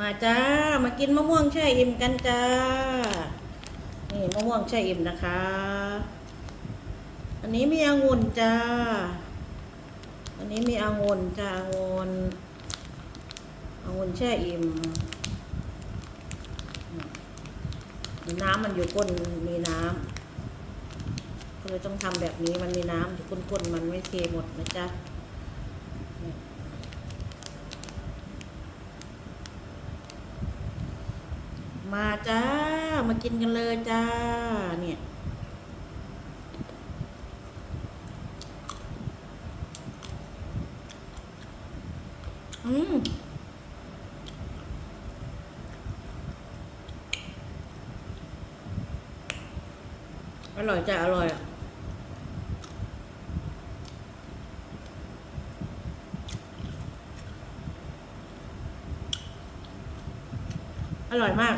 มาจ้า มากินมะม่วงแช่อิ่มกันจ้า นี่มะม่วงแช่อิ่มนะคะ อันนี้มีองุ่นจ้า อันนี้มีองุ่นจ้าองุ่นองุ่นแช่อิ่ม น้ำมันอยู่ก้นมีน้ำก็เลยต้องทำแบบนี้มันมีน้ำอยู่ก้นๆมันไม่เทหมดนะจ๊ะ มาจ้า มากินกันเลยจ้า เนี่ยอืมอร่อยจ้ะอร่อยอะอร่อยมาก